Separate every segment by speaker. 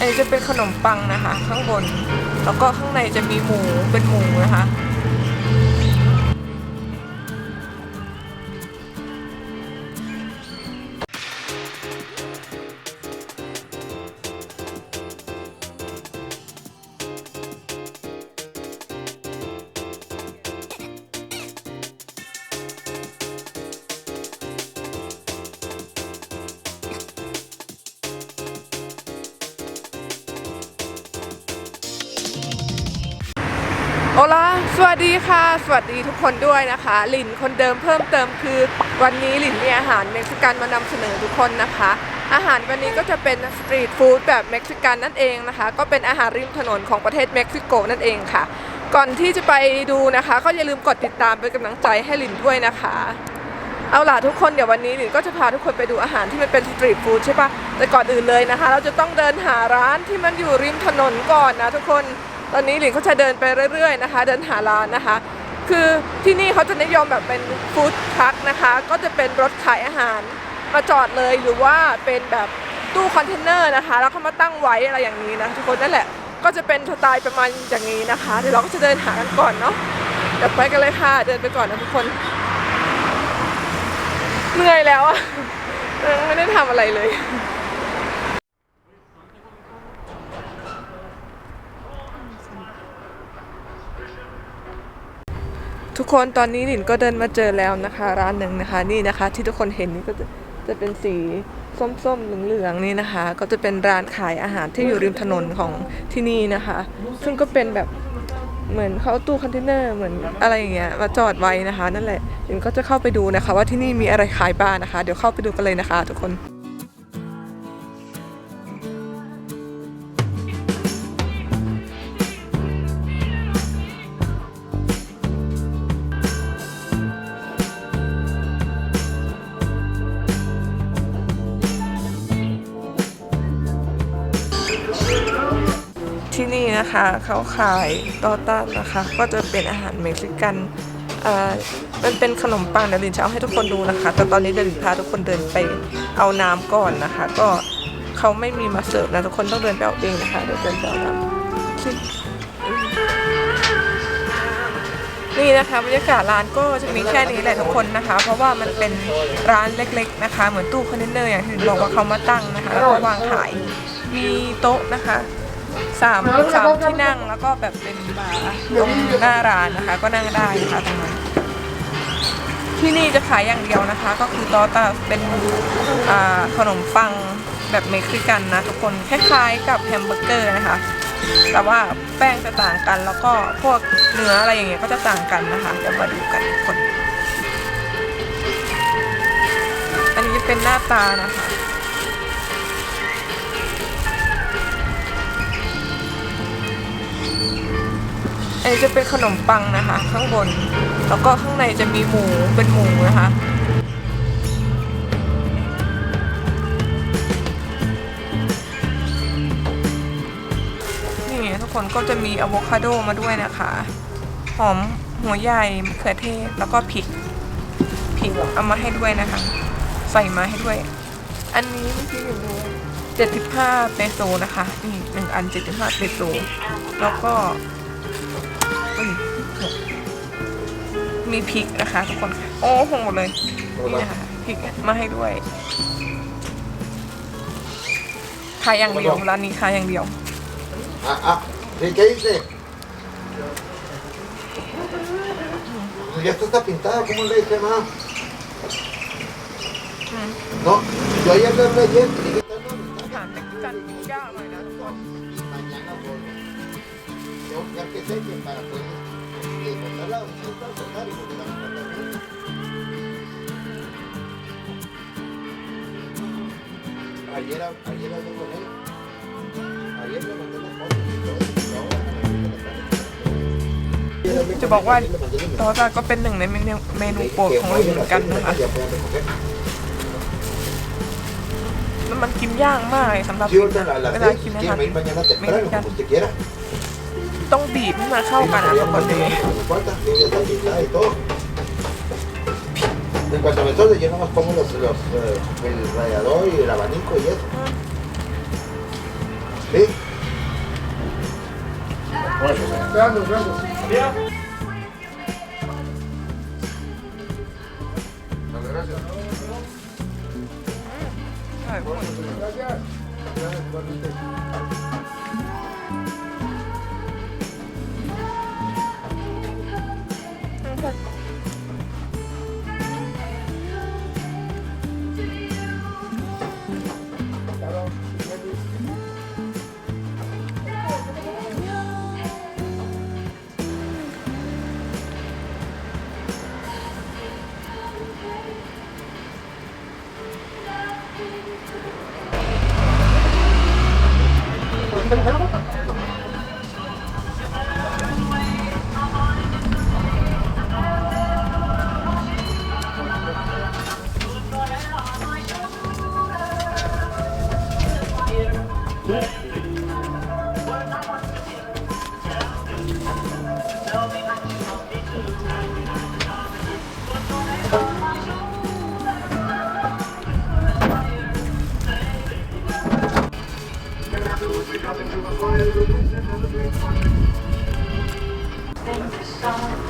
Speaker 1: อันนี้จะเป็นขนมปังนะคะ ข้างบน แล้วก็ข้างในจะมีหมูเป็นหมูนะคะ โอลาสวัสดีค่ะ สวัสดีทุกคนด้วยนะคะ หลินคนเดิมเพิ่มเติมคือ วันนี้หลินมีอาหารเม็กซิกันมานำเสนอทุกคนนะคะ อาหารวันนี้ก็จะเป็นสตรีทฟู้ดแบบเม็กซิกันนั่นเองนะคะ ก็เป็นอาหารริมถนนของประเทศเม็กซิโกนั่นเองค่ะ ก่อนที่จะไปดูนะคะ ก็อย่าลืมกดติดตามเป็นกำลังใจให้หลินด้วยนะคะ เอาล่ะทุกคนเดี๋ยววันนี้หลินก็จะพาทุกคนไปดูอาหารที่มันเป็นสตรีทฟู้ดใช่ปะแต่ก่อนอื่นเลยนะคะ เราจะต้องเดินหาร้านที่มันอยู่ริมถนนก่อนนะทุกคน ตอนนี้หลินก็จะเดินไปเรื่อยๆนะคะ เดินหาร้านนะคะ คือที่นี่เขาจะนิยมแบบเป็นฟู้ดทรัคนะคะ ก็จะเป็นรถขายอาหารมาจอดเลยหรือว่าเป็นแบบตู้คอนเทนเนอร์นะคะ แล้วเขามาตั้งไว้อะไรอย่างนี้นะทุกคนนั่นแหละก็จะเป็นสไตล์ประมาณอย่างนี้นะคะเดี๋ยวเราก็จะเดินหากันก่อนเนาะเดี๋ยวไปกันเลยค่ะ เดินไปก่อนนะทุกคนเหนื่อยแล้วอะไม่ได้ทำอะไรเลย ทุกคนตอนนี้หลินก็เดินมาเจอแล้วนะคะ ร้านหนึ่งนะคะ นี่นะคะ ที่ทุกคนเห็นนี่ก็จะจะเป็นสีส้มๆเหลืองๆนี่นะคะ ก็จะเป็นร้านขายอาหารที่อยู่ริมถนนของที่นี่นะคะ ซึ่งก็เป็นแบบเหมือนเขาเอาตู้คอนเทนเนอร์เหมือนอะไรอย่างเงี้ยมาจอดไว้นะคะ นั่นแหละหลินก็จะเข้าไปดูนะคะ ว่าที่นี่มีอะไรขายบ้างนะคะ เดี๋ยวเข้าไปดูกันเลยนะคะ ทุกคน ที่นี่นะคะเขาขายตอต้านะคะ ก็จะเป็นอาหารเม็กซิกันอ่อมันเป็นขนมปังเดี๋ยวลินจะเอาให้ทุกคนดูนะคะ แต่ตอนนี้เดี๋ยวลินพาทุกคนเดินไปเอาน้ำก่อนนะคะ ก็เขาไม่มีมาเสิร์ฟนะทุกคนต้องเดินไปเอาเองนะคะเดี๋ยวเดินไปเอาน้ำที่นี่นะคะบรรยากาศร้านก็จะมีแค่นี้แหละทุกคนนะคะ เพราะว่ามันเป็นร้านเล็กๆนะคะ เหมือนตู้คอนเทนเนอร์อย่างที่บอกว่าเขามาตั้งนะคะแล้วก็วางขายมีโต๊ะนะคะ สามสามที่นั่งแล้วก็แบบเป็นบาร์ตรงหน้าร้านนะคะ ก็นั่งได้นะคะตรงนั้นที่นี่จะขายอย่างเดียวนะคะ ก็คือตอตาเป็นขนมปังแบบเม็กซิกันนะทุกคนคล้ายๆกับแฮมเบอร์เกอร์นะคะ แต่ว่าแป้งจะต่างกันแล้วก็พวกเนื้ออะไรอย่างเงี้ยก็จะต่างกันนะคะเดี๋ยวมาดูกันทุกคน อันนี้เป็นหน้าตานะคะ อันนี้จะเป็นขนมปังนะคะ ข้างบน แล้วก็ข้างในจะมีหมูเป็นหมูนะคะนี่ทุกคนก็จะมีอะโวคาโดมาด้วยนะคะ หอมหัวใหญ่มะเขือเทศแล้วก็พริกพริกเอามาให้ด้วยนะคะ ใส่มาให้ด้วย อันนี้เมื่อกี้อยู่ดู75เปโซนะคะนี่หนึ่งอัน 75เปโซแล้วก็ มีพริกนะคะทุกคนโอ้โหหมดเลยนี่นะพริกมาให้ด้วยขายอย่างเดียวร้านนี้ขายอย่างเดียว
Speaker 2: อะอะนี่เกสิ ya esto está pintado, ¿cómo le dije más? No, yo ayer le hablé ayer. Y mañana vuelvo. No,
Speaker 1: อาหารเม็กซิกันย่างหน่อยนะทุกคน
Speaker 2: y mañana voy. Tengo que que seque para poder eh, cortarla, cortar, cortar y volver a cortarla. Ayer, ayer hablé con él. Ayer le mandé las fotos y todo, ahora
Speaker 1: จะบอกว่าตอตาก็เป็นหนึ่งในเมนูโปรดของเราเหมือนกันนะคะแล้วมันกินยากมากเลยสำหรับเวลากินอา
Speaker 2: quiere
Speaker 1: หาร
Speaker 2: venir mañana
Speaker 1: เม็ก
Speaker 2: temprano,
Speaker 1: ซิกัน
Speaker 2: como usted quiera.
Speaker 1: ต้องบีบให้มันเข้ากันนะทุกคนเลย
Speaker 2: No importa, que ya está pintada y todo. En cuanto me suelte, yo nomás pongo los, los, eh, el radiador y el abanico y eso. Sí. Gracias, gracias. Vale, gracias. Gracias. Gracias, Thank you.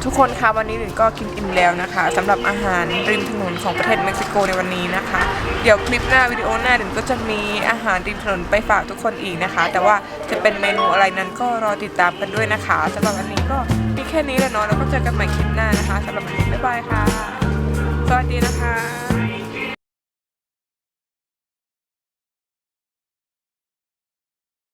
Speaker 1: ทุกคนคะวันนี้หลินก็กินอิ่มแล้วนะคะสำหรับอาหารริมถนนของประเทศเม็กซิโกในวันนี้นะคะ เดี๋ยวคลิปหน้าวิดีโอหน้าหลินก็จะมีอาหารริมถนนไปฝากทุกคนอีกนะคะ แต่ว่าจะเป็นเมนูอะไรนั้นก็รอติดตามกันด้วยนะคะสำหรับวันนี้ก็มีแค่นี้แหละเนาะแล้วก็เจอกันใหม่คลิปหน้านะคะสำหรับวันนี้บ๊ายบายค่ะ สวัสดีนะคะ